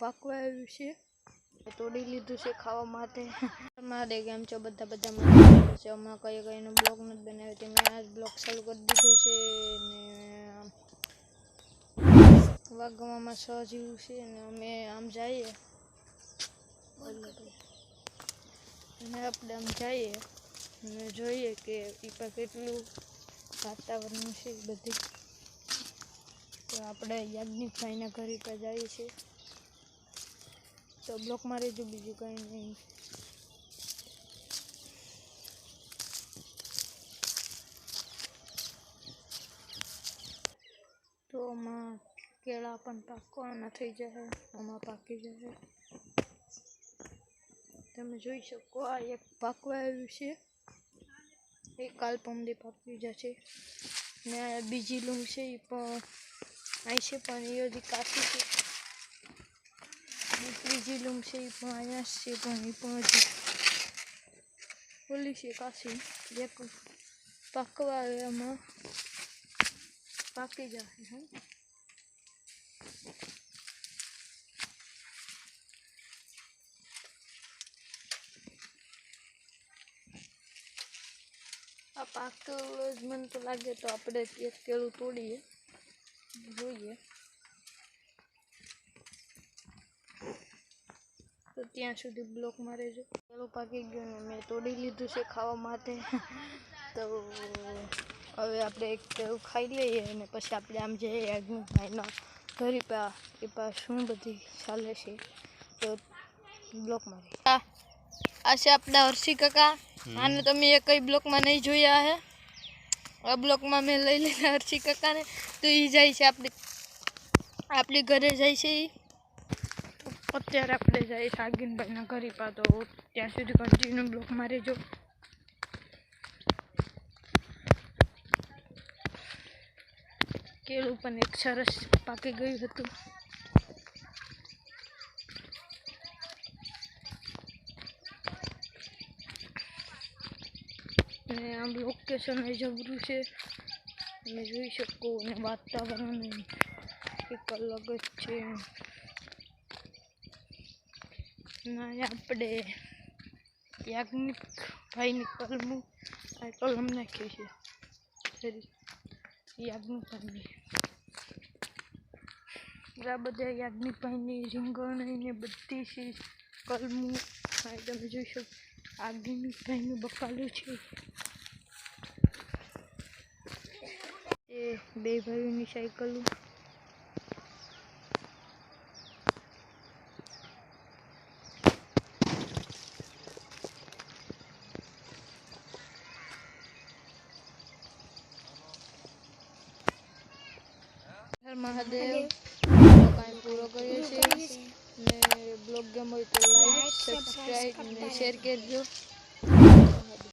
પાકવા આવ્યું છે. તોડી લીધું છે ખાવા માટે. મારે ગેમ છો, બધા બધા મજામાં છે. હમણાં કઈ કઈનો બ્લોગ નથી બનાવ્યો. તે મેં આજ બ્લોગ ચાલુ કરી દીધો છે ને વાગવામાં છ છે ને અમે આમ જઈએ. અને આપણે આમ જઈએ અને જોઈએ કે એ પર કેટલું વાતાવરણ છે બધી. તો આપણે યાજ્ઞિકભાઈના ઘરે પર જઈએ છીએ. તો બ્લોકમાં રહેજો બીજું કંઈ નહીં. તો આમાં કેળા પણ પાકવાના થઈ જશે, આમાં પાકી જશે. તમે જોઈ શકો, આ એક પાકવા આવ્યું છે. એ કાલ પમદી પાકી જશે. ને બીજી લૂમ છે એ પણ અહીં છે, પણ એ હજી કાપી છે. ત્રીજી લૂમ છે એ પણ અહીંયા છે પણ એ પણ હજી ઓલી છે કાચી એક પાકવા એમાં પાકી જશે હં આ પાકેલો જ મને તો લાગે તો આપણે એક કેળું તોડીએ જોઈએ ત્યાં સુધી બ્લોક મારે છે. કેળું પાકી ગયું ને મેં તોડી લીધું છે ખાવા માટે. તો હવે આપણે એક પેલું ખાઈ લઈએ અને પછી આપણે આમ જઈએ યાજ્ઞિકભાઈનો ઘરે પા એ પા શું બધી ચાલે છે. તો બ્લોક મારી. આ છે આપણા હર્ષી કાકા. આને તમે એ કઈ બ્લોકમાં નહીં જોયા હે? આ બ્લોકમાં મેં લઈ લીધા હર્ષી કાકાને. તો એ જાય છે આપણે આપણી ઘરે જાય છે ઈ. અત્યારે આપણે જઈએ શાગીનભાઈના ઘરે પા, તો ત્યાં સુધી કન્ટિન્યુ બ્લોકમાં રહેજો. કેળું પણ એક સરસ પાકી ગયું હતું. અને આમ લોકેશન જબરું છે. તમે જોઈ શકો, અને વાતાવરણ એક અલગ જ છે. ના આપણે યાજ્ઞિક ભાઈની કલમું, આ કલમ નાખી છે. ફરી યાજ્ઞિક ભાઈની. આ બધા યાજ્ઞિક ભાઈની રીંગણ ને બધી છે કલમું તમે જોઈ શકો યાજ્ઞિક ભાઈનું બકાલું છે. એ બે ભાઈઓની સાયકલો. મહાદેવ. કાંઈ પૂરો કર્યો છે ને બ્લોગ ગમ હોય તો લાઈક સબસ્ક્રાઈબ ને શેર કરજો.